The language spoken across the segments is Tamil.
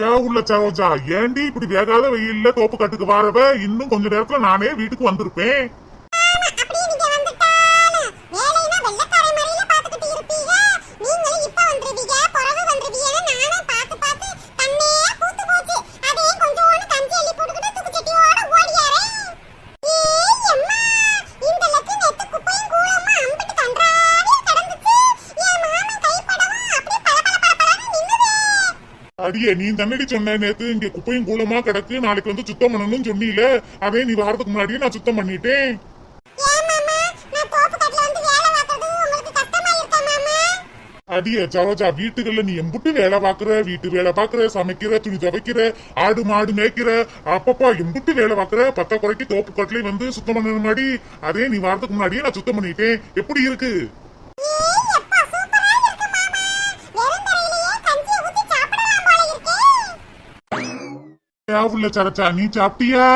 இல்ல சரோஜா. ஏண்டி இப்படி வேகாத வெயில்ல தோப்பு கட்டுக்கு வாரவ? இன்னும் கொஞ்ச நேரத்துல நானே வீட்டுக்கு வந்திருப்பேன். அடியே நீ தண்ணடி சொன்ன நேத்து இங்க குப்பையும் கூலமா கிடக்கு நாளைக்கு வந்து சுத்தம் பண்ணணும்னு சொன்னீல. அதே நீ வாரத்துக்கு முன்னாடியே நான் சுத்தம் பண்ணிட்டேன். அடியே சரோஜா வீட்டுகள்ல நீ எம்புட்டு வேலை பாக்குற வீட்டு வேலை பாக்குற சமைக்கிற துணி துவைக்கிற ஆடு மாடு மேய்க்கிற அப்பப்பா எம்புட்டு வேலை பாக்குற பத்த குறைக்கு தோப்பு கட்டிலே வந்து சுத்தம் பண்ண முன்னாடி அதே நீ வாரத்துக்கு முன்னாடியே நான் சுத்தம் பண்ணிட்டேன். எப்படி இருக்கு? தேவையில்ல சரச்சா. நீ சாப்பிட்டியா?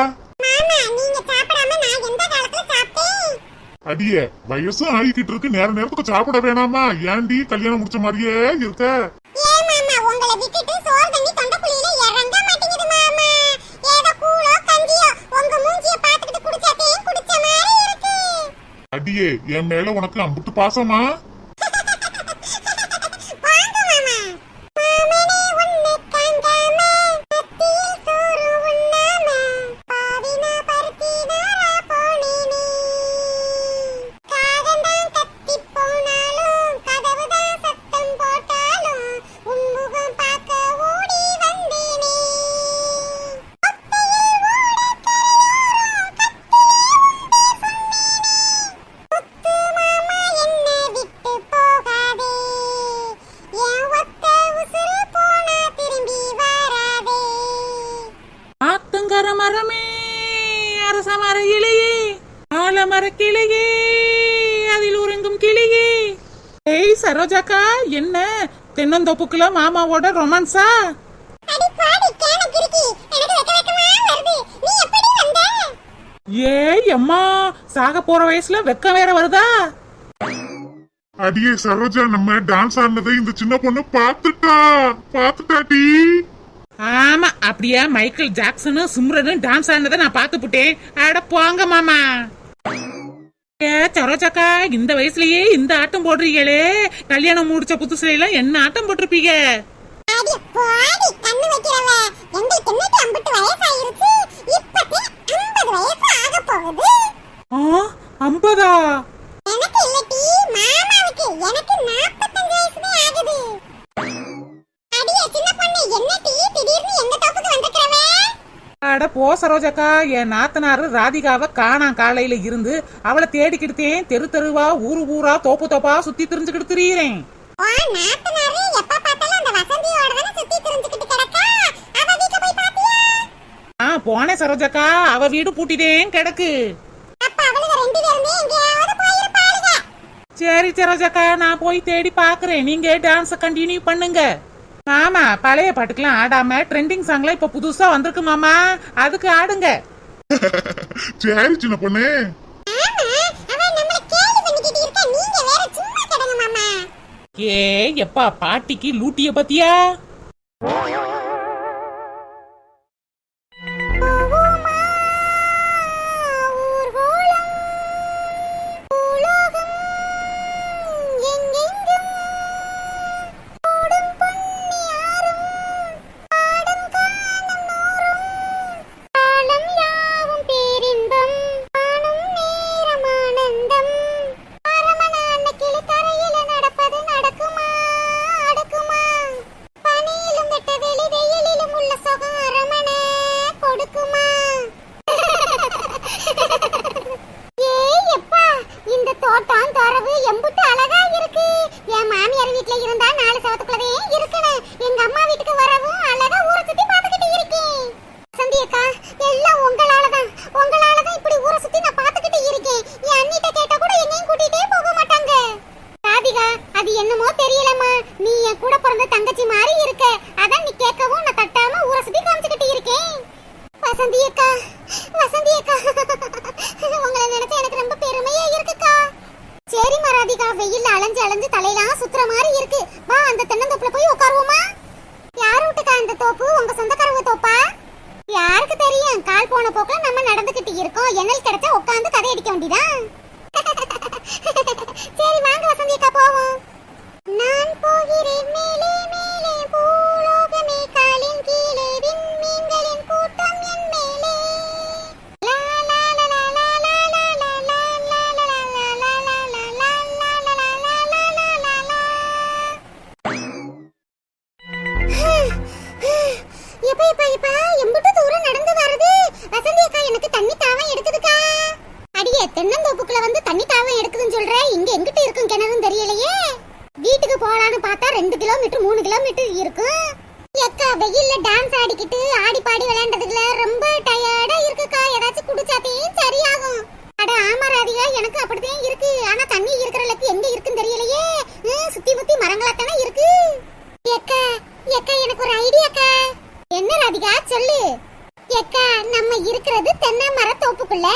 அடியே வயசும் ஆகிக்கிட்டு இருக்கு. நேர நேரத்துக்கு சாப்பிட வேணாமா? ஏன்டி கல்யாணம் முடிச்ச மாதிரியே இருக்கு. அடியே என் மேல உனக்கு அம்புட்டு பாசமா? அரச மர இலையே ஆலமர கிளையே அதில் உறங்கும் கிளியே. ஏய் சரோஜாக்கா என்ன? தென்னந்தோப்புக்குள்ள மாமாவோட ரொமான்ஸா? அடி பாடி கேன கிறுக்கி. எனக்கு வெக்க வெக்கமா வருது. நீ எப்படி வந்த? ஏய் அம்மா சாக போற வயசுல வெக்கம் வேற வருதா? அடியே சரோஜா நம்ம டான்ஸ் ஆடினதை இந்த சின்ன பொண்ணு பாத்துட்டா பாத்துட்டாடி ஆமா அப்படியே? மைக்கேல் ஜாக்சனும் சிம்ரனும் டான்ஸ் ஆடினதை நான் பார்த்து புட்டேன். அட போங்க மாமா. ஏ சரோஜாக்கா இந்த வயசுலயே இந்த ஆட்டம் போடுறீங்களே. கல்யாணம் முடிச்ச புதுசுல எல்லாம் என்ன ஆட்டம் போட்டிருப்பீங்க? அடி பாடி கண்ணு வைக்கிறவ. எங்களுக்கு என்னட்டு அம்பட்டு வயசாயிருச்சு? இப்பதே 50 வயசு ஆக போகுது. ஆ ஐம்பதா? எனக்கு இல்லட்டி மாமாவுக்கு எனக்கு 45 வயசுதான் ஆகுது அடியே சின்ன பொண்ணு என்னட்டி திடீர்னு எங்க தோப்புக்கு வந்திருக்கிறவ அட போ சரோஜாக்கா. என் நாத்தனாரு ராதிகாவை காணாம் காலையில இருந்து அவளை தேடிக்கிட்டேன் தெரு தெருவா ஊரு ஊரா தோப்பு தோப்பா சுத்தி திரிஞ்சுக்கிட்டு திரியிறேன். ஆ போனேன் சரோஜாக்கா. அவ வீடு பூட்டிட்டேன் கிடக்கு. சரி சரோஜாக்கா. நான் போய் தேடி பாக்குறேன் நீங்க டான்ஸ கண்டினியூ பண்ணுங்க. மாமா பழைய பாட்டுக்கெல்லாம் ஆடாம ட்ரெண்டிங் சாங்ல இப்ப புதுசா வந்திருக்கு மாமா. அதுக்கு ஆடுங்க. சரி சின்ன பொண்ணு. ஆமா ஏ எப்பா பாட்டிக்கு லூட்டிய பத்தியா? and be done ரெண்டு கிலோமீட்டர் மூணு கிலோமீட்டர் இருக்கும். எக்கா வெயில்ல டான்ஸ் ஆடிக்கிட்டு ஆடி பாடி விளையாண்டதுல ரொம்ப டயர்டா இருக்குக்கா ஏதாச்சும் குடிச்சாத்தையும் சரியாகும் அட ஆமா ராதிகா எனக்கு அப்படித்தான் இருக்கு ஆனா தண்ணி இருக்கிற அளவுக்கு எங்க இருக்குன்னு தெரியலையே ஹம், சுத்தி முத்தி மரங்களா தானே இருக்கு எக்கா எக்கா எனக்கு ஒரு ஐடியாக்கா என்ன ராதிகா சொல்லு எக்கா நம்ம இருக்கிறது தென்னை மர தோப்புக்குள்ள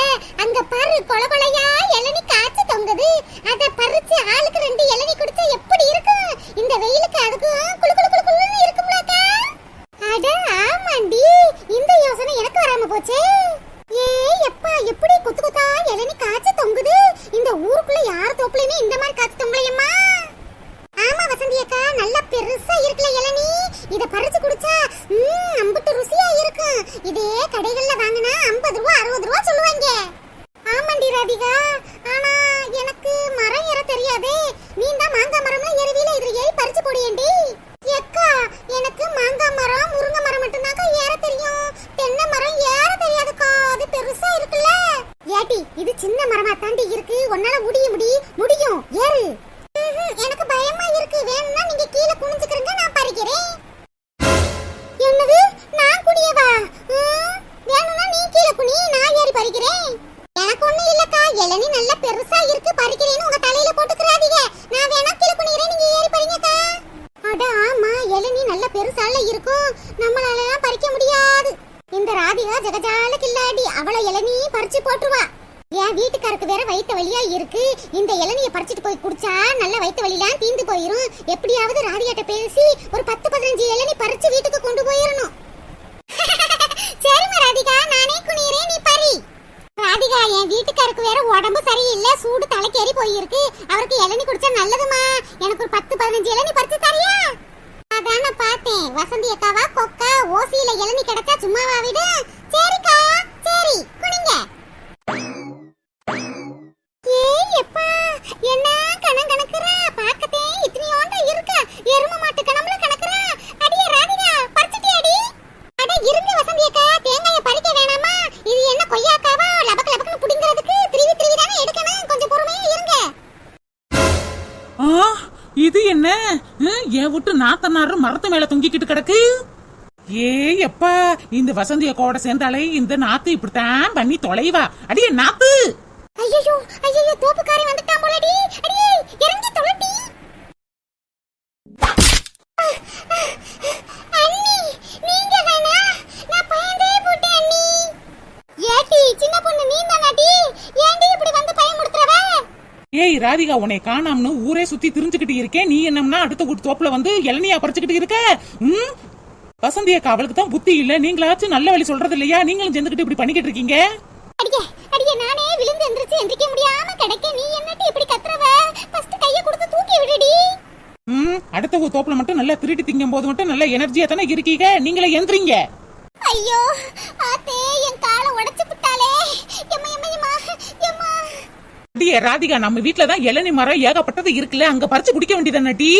அங்க பாரு கொல கொலையா இளநி காய்ச்சி தொங்குது அத பறிச்சு ஆளுக்கு ரெண்டு இளநி குடிச்சா எப்படி இருக்கும் இந்த வெயிலுக்கு அதுக்கும் குளு குளு குளு குளுன்னு இருக்கும்லக்கா அட ஆமாண்டி இந்த யோசனை எனக்கு வராம போச்சே ஏ எப்பா எப்படி குத்து குத்தா இளநி காய்ச்சி தொங்குது இந்த ஊருக்குள்ள யார் தோப்புலயுமே இந்த மாதிரி காய்ச்சி தொங்கலையம்மா ஆமா வசந்தி அக்கா நல்ல பெருசா இருக்குல்ல இளநீ இத பறிச்சு குடிச்சா ம் அம்புட்டு ருசியா இருக்கும். இதே கடைகள்ல வாங்கினா 50 ரூபா அறுபது ரூபா சொல்லுவாங்க. ஆமாண்டி ராதிகா. ஆனா எனக்கு மரம் ஏற தெரியாதே. நீ தான் மாங்காய் மரம்ல ஏறுவீல இதுல ஏறி பறிச்சு போடியேண்டி. எக்கா எனக்கு மாங்காய் மரம் முருங்கை மரம் மட்டும்தாக்கா ஏற தெரியும். தென்னை மரம் ஏற தெரியாதுக்கா. அது பெருசா இருக்குல்ல. ஏட்டி இது சின்ன மரமா ஜகஜால கில்லாடி. அவளை இளநீ பறிச்சு போட்டுருவா. என் வீட்டுக்காருக்கு வேற வயிற்று வழியா இருக்கு. இந்த இளநிய பறிச்சுட்டு போய் குடிச்சா நல்ல வயிற்று வலிலாம் தீந்து போயிரும். எப்படியாவது ராதியாட்ட பேசி ஒரு பத்து பதினஞ்சு இளநி பறிச்சு வீட்டுக்கு கொண்டு போயிடணும் சரிம்மா ராதிகா நானே குனிறேன் நீ பறி. ராதிகா என் வீட்டுக்காருக்கு வேற உடம்பு சரியில்லை. சூடு தலைக்கேறி போயிருக்கு. அவருக்கு இளநி குடிச்சா நல்லதுமா எனக்கு ஒரு பத்து பதினஞ்சு இளநி பறிச்சு தரியா. அதான் நான் பார்த்தேன். வசந்தி அக்காவா கொக்கா ஓசியில இளநி கிடைச்சா சும்மாவா விடு. என் விட்டு நாத்தனாரு மரத்து மேல தொங்கிக்கிட்டு கிடக்கு? ஏ எப்பா இந்த வசந்திய அக்காவோட சேர்ந்தாலே இந்த நாத்து இப்படித்தான் பண்ணி தொலைவா. அடியே நாத்து! ஐயோ ஐயோ தோப்புக்காரி வந்துட்டான் போலடி. அடியே இறங்கி தொலட்டி அண்ணி நீங்க வேணா நான் பயந்தே போட்டேன் அண்ணி ஏட்டி சின்ன பொண்ணு நீ தானாடி ஏன்டி இப்படி வந்து பயமுடுத்துறவ ஏய் ராதிகா உன்னை காணாம்னு ஊரே சுத்தி திரிஞ்சுக்கிட்டு இருக்கேன். நீ என்னம்னா அடுத்த கூட்டு தோப்புல வந்து இளநியா பறிச்சுக்கிட்டு இருக்க? ம் வசந்தி அக்கா அவளுக்கு தான் புத்தி இல்ல. நீங்களாச்சும் நல்ல வழி சொல்றது இல்லையா? நீங்களும் சேர்ந்துக்கிட்டு இப்படி பண்ணிக்கிட்டு இருக்கீங்க? அடியே அடியே நானே விழுந்து எந்திரிச்சு எந்திரிக்க முடியாம கிடைக்க நீ என்னட்டி இப்படி கத்துறவ? ஃபர்ஸ்ட் கைய கொடுத்து தூக்கி விடுடி. ம் அடுத்த ஒரு தோப்புல மட்டும் நல்லா திருடி திங்கும் போது மட்டும் நல்ல எனர்ஜியா தானே இருக்கீங்க? நீங்களே எந்திரிங்க. ஐயோ அடியே ராதிகா நம்ம வீட்ல தான் இளநி மரம் ஏகப்பட்டது இருக்குல்ல அங்க பறிச்சு குடிக்க வேண்டியதானே டீ?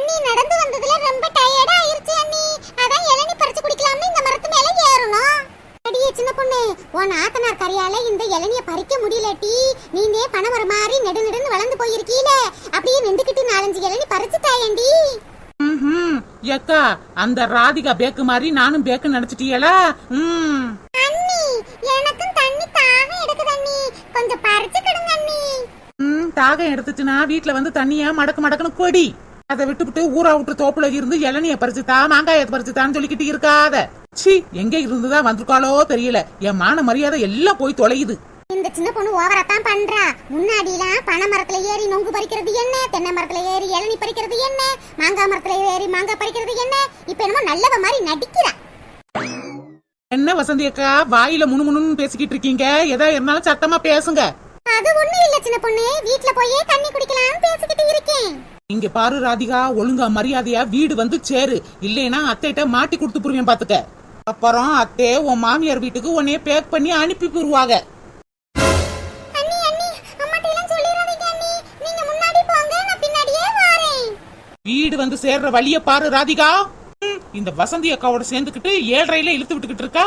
நீ நடந்து வந்ததுல ரொம்ப டயர்டா ஆயிருச்சு அண்ணி. அதான் இளநீ பறிச்சு குடிக்கலாம்னு இந்த மரத்து மேல ஏறணும். அடியே சின்ன பொண்ணு உன் ஆத்தனார் கரையால இந்த இளநிய பறிக்க முடியல டி. நீனே பணமரம் மாதிரி நெடு நெடுன்னு வளர்ந்து போயிருக்கீல. அப்படியே நின்றுக்கிட்டு நாலஞ்சு இளநீ பறிச்சு தாயண்டி. ஏக்கா அந்த ராதிகா பேக்கு மாதிரி நானும் பேக்கு நினைச்சிட்டீங்களா ம் அண்ணி எனக்கும் தண்ணி தாகம் எடுக்குது அண்ணி கொஞ்சம் பறிச்சு கொடுங்க அண்ணி ம் தாகம் எடுத்துச்சுன்னா வீட்ல வந்து தண்ணிய மடக்கு மடக்குன்னு கொடி. அதை விட்டுவிட்டு ஊரா விட்டு தோப்புல இருந்து இளநிய பறிச்சுதா மாங்காய பறிச்சுதான்னு சொல்லிக்கிட்டு இருக்காத. சி எங்க இருந்துதான் வந்திருக்காளோ தெரியல. என் மான மரியாதை எல்லாம் போய் தொலையுது. இந்த சின்ன பொண்ணு ஓவரா தான் பண்றா. முன்னாடிலாம் பனை மரத்துல ஏறி நொங்கு பறிக்கிறது என்ன? தென்னை மரத்துல ஏறி இளநி பறிக்கிறது என்ன? மாங்காய் மரத்துல ஏறி மாங்காய் பறிக்கிறது என்ன? இப்ப என்னமோ நல்லவ மாதிரி நடிக்கிறா. என்ன வசந்தி அக்கா வாயில முணுமுணுன்னு பேசிக்கிட்டு இருக்கீங்க. எதா இருந்தாலும் சத்தமா பேசுங்க. அது ஒண்ணும் இல்ல சின்ன பொண்ணு. வீட்ல போயே தண்ணி குடிக்கலாம்னு பேசிக்கிட்டு இருக்கேன். இங்க பாரு ராதிகா. ஒழுங்கா மரியாதையா வீடு வந்து சேரு. இல்லைன்னா அத்தைகிட்ட மாட்டி கொடுத்து புரியும் பாத்துக்க. அப்புறம் அத்தை உன் மாமியார் வீட்டுக்கு உன்னைய பேக் பண்ணி அனுப்பி வரேன். வீடு வந்து சேர்ற வழிய பாரு ராதிகா. இந்த வசந்தி அக்காவோட சேர்ந்துக்கிட்டு ஏழரையில இழுத்து விட்டுக்கிட்டு இருக்கா?